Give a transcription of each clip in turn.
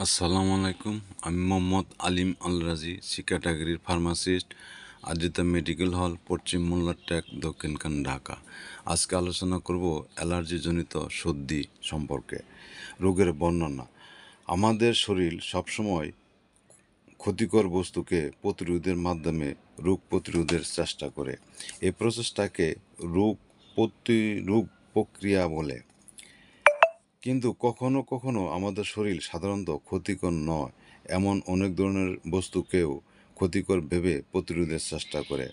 আসসালামু আলাইকুম, আমি মোহাম্মদ আলিম আল রাজি শিক্ষাটাগিরির ফার্মাসিস্ট আজিতা মেডিকেল হল, পশ্চিম মোল্লারটেক দক্ষিণখান ঢাকা। আজকে আলোচনা করব অ্যালার্জিজনিত সর্দি সম্পর্কে, রোগের বর্ণনা। আমাদের শরীর সবসময় ক্ষতিকর বস্তুকে প্রতিরোধের মাধ্যমে রোগ প্রতিরোধের চেষ্টা করে। এই প্রচেষ্টাকে রোগ প্রতিরোধ প্রক্রিয়া বলে। কিন্তু কখনো কখনো আমাদের শরীর সাধারণত ক্ষতিকর নয়। এমন অনেক ধরনের বস্তুকেও ক্ষতিকর ভেবে প্রতিরোধের চেষ্টা করে।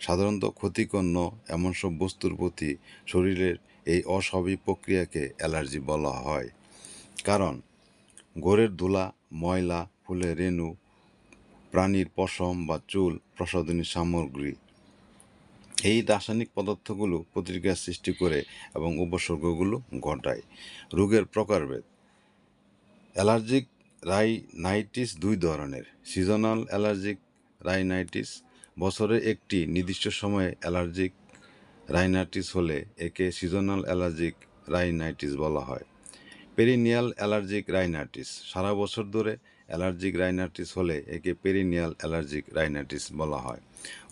সাধারণত ক্ষতিকর ন এমন সব বস্তুর প্রতি শরীরের এই অস্বাভাবিক প্রক্রিয়াকে অ্যালার্জি বলা হয়। কারণ গোড়ের ধুলা, ময়লা, ফুলের রেণু, প্রাণীর পশম বা চুল প্রসাধনী সামগ্রী এই রাসায়নিক পদার্থগুলো প্রতিক্রিয়া সৃষ্টি করে এবং উপসর্গগুলো ঘটায়। রোগের প্রকারভেদ। অ্যালার্জিক রাইনাইটিস দুই ধরনের, সিজনাল অ্যালার্জিক রাইনাইটিস, বছরে একটি নির্দিষ্ট সময়ে অ্যালার্জিক রাইনাইটিস হলে একে সিজনাল অ্যালার্জিক রাইনাইটিস বলা হয়। পেরিনিয়াল অ্যালার্জিক রাইনাইটিস, সারা বছর ধরে অ্যালার্জিক রাইনাইটিস হলে একে পেরিনিয়াল অ্যালার্জিক রাইনাইটিস বলা হয়।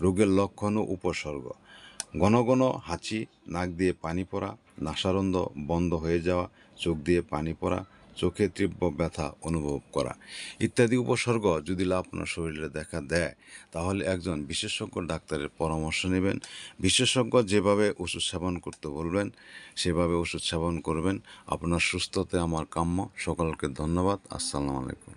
রোগের লক্ষণ ও উপসর্গ। ঘন ঘন হাঁচি, নাক দিয়ে পানি পড়া, নাসারন্ধ বন্ধ হয়ে যাওয়া, চোখ দিয়ে পানি পড়া, চোখে তীব্র ব্যথা অনুভব করা ইত্যাদি উপসর্গ যদি আপনার শরীরে দেখা দেয়, তাহলে একজন বিশেষজ্ঞ ডাক্তারের পরামর্শ নেবেন। বিশেষজ্ঞ যেভাবে ওষুধ সেবন করতে বলবেন, সেভাবে ওষুধ সেবন করবেন। আপনার সুস্থতে আমার কাম্য। সকলকে ধন্যবাদ। আসসালামু আলাইকুম।